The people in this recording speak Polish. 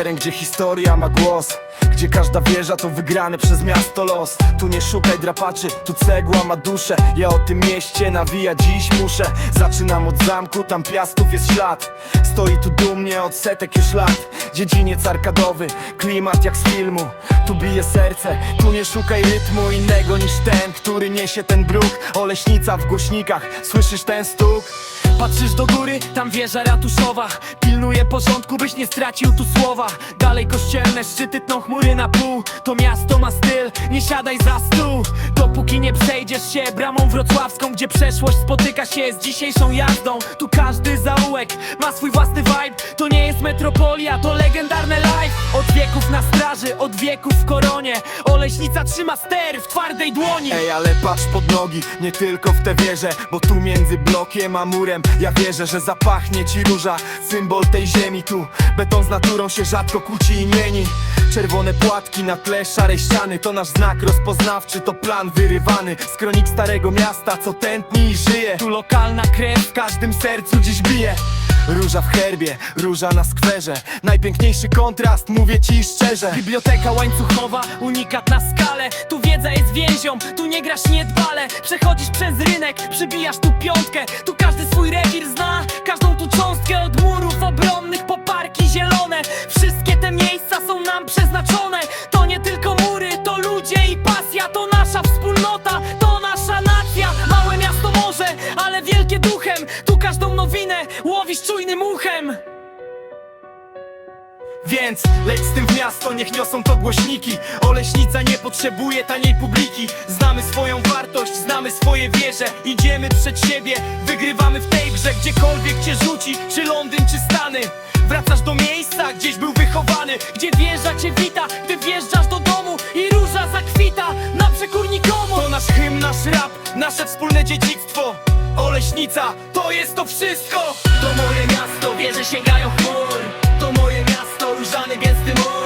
teren, gdzie historia ma głos. Gdzie każda wieża to wygrany przez miasto los. Tu nie szukaj drapaczy, tu cegła ma duszę. Ja o tym mieście nawija dziś muszę. Zaczynam od zamku, tam piastów jest ślad. Stoi tu dumnie od setek już lat. Dziedziniec arkadowy, klimat jak z filmu Tu bije serce, tu nie szukaj rytmu innego niż ten Który niesie ten bruk. Oleśnica w głośnikach, słyszysz ten stuk? Patrzysz do góry, tam wieża ratuszowa. Pilnuje porządku, byś nie stracił tu słowa. Dalej kościelne szczyty tną chmury na pół. To miasto ma styl, nie siadaj za stół. Dopóki nie przejdziesz się bramą wrocławską Gdzie przeszłość spotyka się z dzisiejszą jazdą. Tu każdy zaułek ma swój własny vibe. To nie jest metropolia, to legendarne life wieków na straży, od wieków w koronie. Oleśnica trzyma ster w twardej dłoni. Ej, ale patrz pod nogi, nie tylko w te wieże Bo tu między blokiem a murem Ja wierzę, że zapachnie ci róża. Symbol tej ziemi tu Beton z naturą się rzadko kłóci i mieni. Czerwone płatki na tle szarej ściany To nasz znak rozpoznawczy, to plan wyrywany. Z kronik starego miasta, co tętni i żyje. Tu lokalna krew w każdym sercu dziś bije Róża w herbie, róża na skwerze. Najpiękniejszy kontrast, mówię ci szczerze. Biblioteka łańcuchowa, unikat na skalę. Tu wiedza jest więzią, tu nie grasz niedbale Przechodzisz przez rynek, przybijasz tu piątkę. Tu każdy swój rewir zna, każdą tu cząstkę Od murów obronnych po parki zielone Łowisz czujnym uchem. Więc leć z tym w miasto, niech niosą to głośniki. Oleśnica nie potrzebuje taniej publiki. Znamy swoją wartość, znamy swoje wieże. Idziemy przed siebie, wygrywamy w tej grze. Gdziekolwiek cię rzuci, czy Londyn, czy Stany. Wracasz do miejsca, gdzieś był wychowany. Gdzie wjeżdża cię wita, gdy wjeżdżasz do domu I róża zakwita. Na przekór nikomu. To nasz hymn, nasz rap, nasze wspólne dziedzictwo. Oleśnica, to jest to wszystko. To moje miasto, wieże sięgają chmur. To moje miasto, różany więc mur.